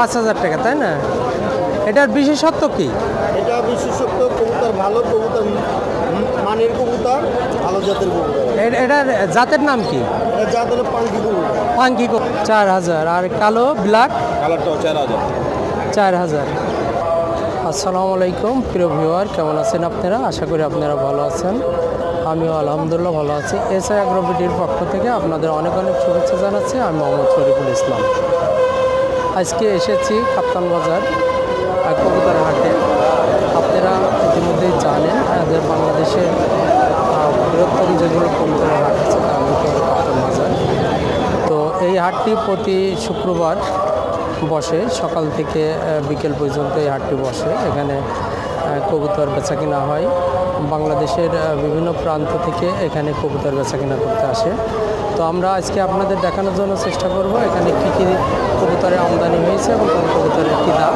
পাঁচ হাজার টাকা তাই না? এটার বিশেষত্ব কি? এটা বিশেষত্ব কবুতর ভালো কবুতর মানের কবুতর ভালো জাতের কবুতর। এটার জাতের নাম কি? জাত হলো পাঙ্কি কবুতর। পাঙ্কি চার হাজার। আর কালো ব্ল্যাক? কালারটাও চার হাজার। চার হাজার। আসসালামু আলাইকুম প্রিয় ভিউয়ার কেমন আছেন আপনারা? আশা করি আপনারা ভালো আছেন। আমিও আলহামদুলিল্লাহ ভালো আছি। এসআই অ্যাগ্রোবিটির পক্ষ থেকে আপনাদের অনেক অনেক শুভেচ্ছা জানাচ্ছি। আমি মোহাম্মদ শরীফুল ইসলাম। আজকে এসেছি কাপ্তান বাজার কবুতার হাটে। আপনারা ইতিমধ্যেই জানেন যে বাংলাদেশের বৃহত্তম যেগুলো কবুতার হাট আছে, তার মধ্যে কাপ্তান বাজার। তো এই হাটটি প্রতি শুক্রবার বসে, সকাল থেকে বিকেল পর্যন্ত এই হাটটি বসে। এখানে কবুতর বেচা কিনা হয়। বাংলাদেশের বিভিন্ন প্রান্ত থেকে এখানে কবুতর বেচা কিনা করতে আসে। তো আমরা আজকে আপনাদের দেখানোর জন্য চেষ্টা করব এখানে কী কী কবুতরের আমদানি হয়েছে এবং কোন কবুতরের কী দাম।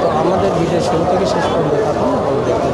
তো আমাদের ভিডিও শুরু থেকে শেষ পর্যন্ত থাকুন দেখতে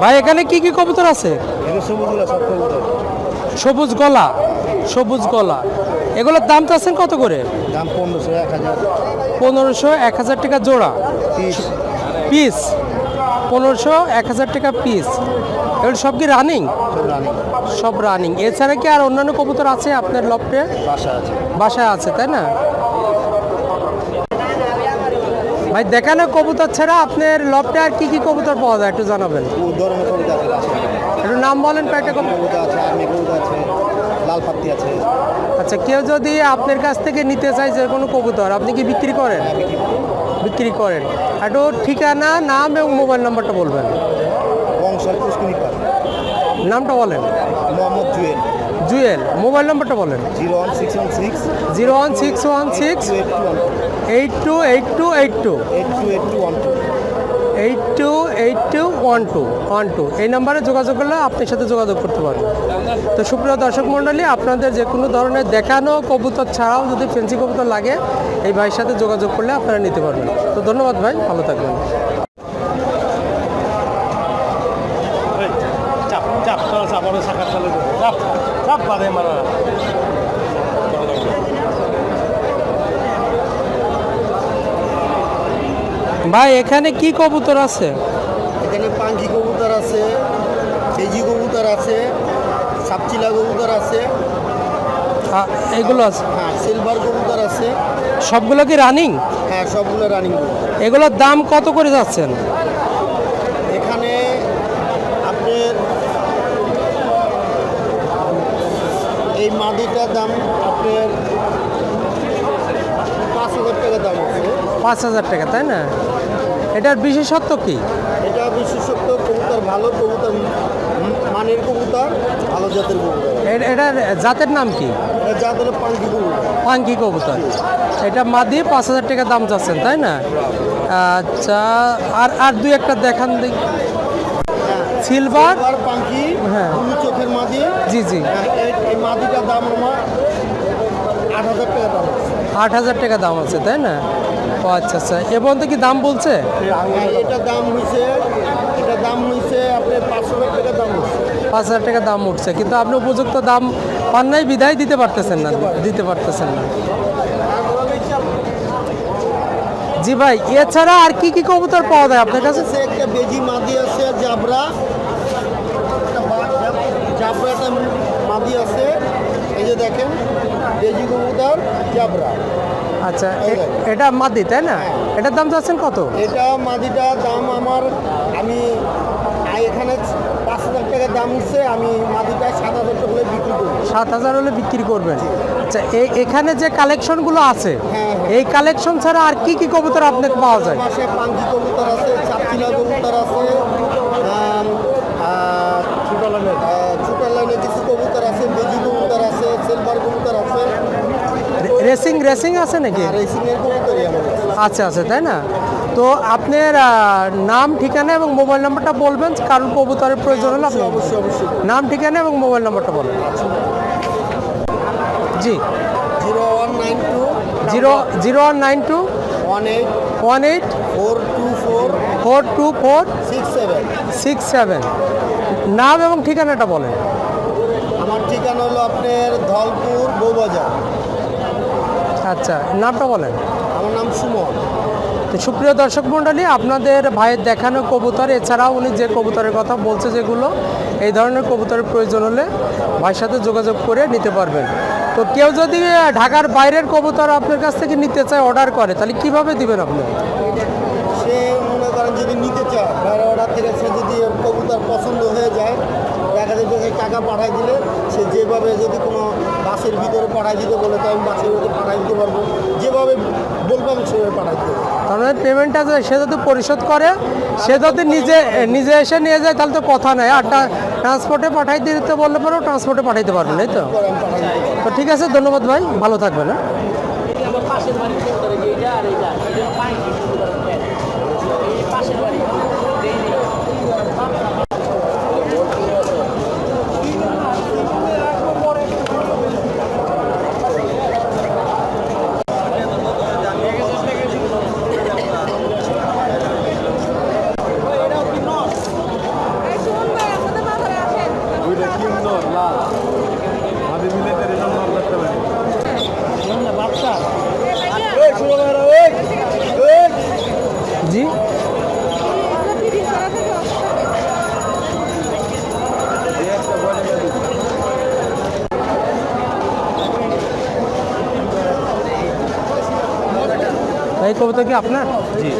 ভাই এখানে কি কি কবুতর আছে? সবুজ গলা সবুজ গলা। এগুলোর দাম তো চাচ্ছেন কত করে? দাম পনেরোশো এক হাজার। পনেরোশো এক হাজার টাকা জোড়া। পিস? পনেরোশো এক হাজার টাকা পিস এগুলো সব কি রানিং সব রানিং এছাড়া কি আর অন্যান্য কবুতর আছে আপনার লফটে? আছে। বাসায় আছে তাই না? ভাই দেখানো কবুতর ছাড়া আপনার লফটে আর কি কি কবুতর পাওয়া যায় একটু জানাবেন। একটু নাম বলেন কয়েকটা কবুতর। আছে আর্মি কবিতা আছে লাল পাত্তি আছে। আচ্ছা কেউ যদি আপনার কাছ থেকে নিতে চায় যে কোনো কবুতর আপনি কি বিক্রি করেন? কি বিক্রি করেন। একটু ঠিকানা নাম এবং মোবাইল নাম্বারটা বলবেন। নামটা বলেন। মোহাম্মদ জুয়েল। জুয়েল মোবাইল নাম্বারটা বলেন। Zero one six one six. Zero one six one six. Eight two eight two eight two. Eight two eight two one two. Eight two eight two one two one two এই নাম্বারে যোগাযোগ করলে আপনার সাথে যোগাযোগ করতে পারবেন তো সুপ্রিয় দর্শক মণ্ডলী আপনাদের যে কোনো ধরনের দেখানো কবুতর ছাড়াও যদি ফেন্সি কবুতর লাগে এই ভাইয়ের সাথে যোগাযোগ করলে আপনারা নিতে পারবেন তো ধন্যবাদ ভাই ভালো থাকবেন চাপ চাপ চাপ চাপ চাপ ভাই এখানে কি কবুতর আছে? এখানে পাঙ্কি কবুতর আছে সেজি কবুতর আছে সাপচিলা কবুতর আছে। এগুলো আছে? হ্যাঁ সিলভার কবুতর আছে। সবগুলো কি রানিং? হ্যাঁ সবগুলো রানিং এগুলোর দাম কত করে যাচ্ছেন? এখানে আপনার এই মাদিটার দাম আপনার পাঁচ হাজার টাকা দাম আছে। পাঁচ হাজার টাকা তাই না? এটার বিশেষত্ব কি? এটা বিশেষত্ব কবুতর ভালো কবুতর মানের কবুতর ভালো জাতের কবুতর। এটার জাতের নাম কি? এটা জাত হলো পাঙ্কি কবুতর। পাঙ্কি কবুতর। এটা মাদি পাঁচ হাজার টাকা দাম চাচ্ছেন তাই না? আচ্ছা আর আর দুই একটা দেখান হ্যাঁ। সিলভার সিলভার পাঙ্কি হ্যাঁ। চোখের মাদি। জি জি। হ্যাঁ, এই- মাদিটার দাম আমার আট হাজার টাকা দাম আট হাজার টাকা দাম আছে তাই না? ও আচ্ছা আচ্ছা। এ পর্যন্ত কি দাম বলছে? হ্যাঁ, এটা দাম হয়েছে এটা দাম হয়েছে আপনার পাঁচশো টাকা দাম হচ্ছে পাঁচ হাজার টাকা দাম উঠছে কিন্তু আপনি উপযুক্ত দাম পান নাই বিদায় দিতে পারতেছেন না দিতে পারতেছেন না। জি ভাই এছাড়া আর কি কি কবুতর পাওয়া যায় আপনার কাছে? একটা বেজি মাদি আছে জাবরা। একটা বা- জাব- জাবরা একটা মাদি আছে এই যে দেখেন বেজি কবুতর জাবরা। আচ্ছা এটা মাদি তাই না? এটার দাম চাচ্ছেন কত? এটা মাদিটা দাম আমার আমি এখানে পাঁচ হাজার টাকা দাম উঠছে আমি মাদিটা সাত হাজার টাকা করে বিক্রি করি সাত হাজার হলে বিক্রি করবেন। আচ্ছা এখানে যে কালেকশনগুলো আছে হ্যাঁ, হ্যাঁ। এই কালেকশন ছাড়া আর কি কি কবুতর আপনাকে পাওয়া যায়? মাসে পাঙ্কি কবুতর আছে চাপচিলা কবুতর আছে আম, আর ছোটা লাইনে কিছু কবুতর আছে বেজি কবুতর আছে সিলভার কবুতর আছে রে- রেসিং রেসিং আছে নাকি? কবুতরই আচ্ছা আছে তাই না? তো আপনার নাম ঠিকানা এবং মোবাইল নাম্বারটা বলবেন কারণ কবুতরের প্রয়োজন হলে আপনি অবশ্যই অবশ্যই। নাম ঠিকানা এবং মোবাইল নাম্বারটা বলবেন। জি। Zero one nine two zero zero one nine two one eight one eight four two four four two four six seven. Six seven. নাম এবং ঠিকানাটা বলেন। আমার ঠিকানা হলো আপনার ধলপুর বৌবাজার। আচ্ছা নামটা বলেন। আমার নাম সুমন। তো সুপ্রিয় দর্শক মণ্ডলী আপনাদের ভাইয়ের দেখানো কবুতর এছাড়াও উনি যে কবুতরের কথা বলছে যেগুলো এই ধরনের কবুতরের প্রয়োজন হলে ভাইয়ের সাথে যোগাযোগ করে নিতে পারবেন। তো কেউ যদি ঢাকার বাইরের কবুতর আপনার কাছ থেকে নিতে চায় অর্ডার করে তাহলে কীভাবে দিবেন আপনি? সে মনে করেন যদি নিতে চায় বাইরে অর্ডার থেকে সে যদি কবুতর পছন্দ হয়ে যায় দেখা যাবে টাকা পাঠাই দিলে সে যেভাবে যদি কোনো বাসের ভিতরে পাঠাই দিতে বলে তো আমি বাসের ভিতরে পাঠাই দিতে পারব। যেভাবে বলব আমি সেভাবে পাঠাই দিতে তার মানে পেমেন্টটা যে সে যদি পরিশোধ করে সে যদি নিজে নিজে এসে নিয়ে যায় তাহলে তো কথা নাই। আর ট্রান্সপোর্টে পাঠাই দিতে বললে পরেও ট্রান্সপোর্টে পাঠাইতে পারবেন তাই তো? তো ঠিক আছে ধন্যবাদ ভাই ভালো থাকবেন হ্যাঁ? কবিতা কি আপনার? জি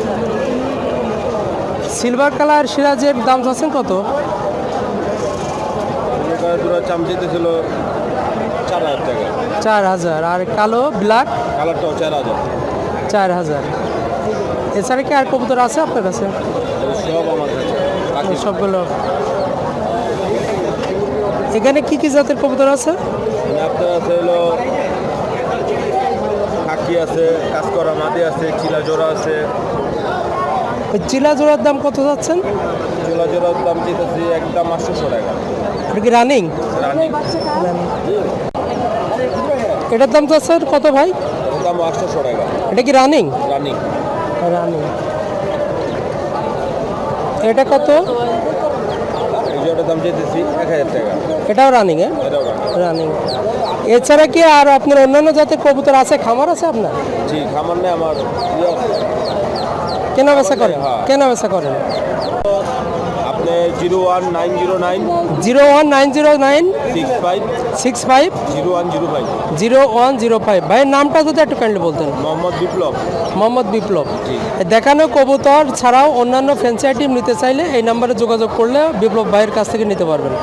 সিলভার কালার সিরাজের দাম চাচ্ছেন কত? ছিল চার হাজার টাকা। চার হাজার। আর কালো ব্ল্যাক? কালারটাও চার হাজার। চার হাজার। এছাড়া কি আর কবুতর আছে আপনার কাছে? সব আমার কাছে। বাকি সবগুলো। এখানে কি কি জাতের কবুতর আছে? আপনার আছে হলো কাকি আছে কাঁচকরা মাদি আছে চিলা জোড়া আছে। ওই চিলা জোড়ার দাম কত যাচ্ছেন? চিলা জোড়ার দাম চেয়েছি একদম আটশোশো টাকা। এটা কি রানিং? রানিং। এটার দাম যাচ্ছে কত ভাই? দাম আটশোশো টাকা। এটা কি রানিং? রানিং। রানিং। এটা কত? জোড়ার দাম চেয়েছি এক হাজার টাকা। এটাও রানিং হ্যাঁ এটাও রানিং এছাড়া কি আর আপনার অন্যান্য জাতের কবুতর আছে? খামার আছে আপনার? জি খামার নেই আমার। কেনা বেচা করেন? হ্যাঁ। কেনা বেচা করেন? আপনি zero one nine zero nine zero one nine zero nine six five six five zero one zero five. Zero one zero five. ভাইয়ের নামটা যদি একটু কাইন্ডলি বলতেন। মোহাম্মদ বিপ্লব। মোহাম্মদ বিপ্লব। দেখানো কবুতর ছাড়াও অন্যান্য ফ্র্যাঞ্চাইটি নিতে চাইলে এই নাম্বারে যোগাযোগ করলে বিপ্লব ভাইয়ের কাছ থেকে নিতে পারবেন।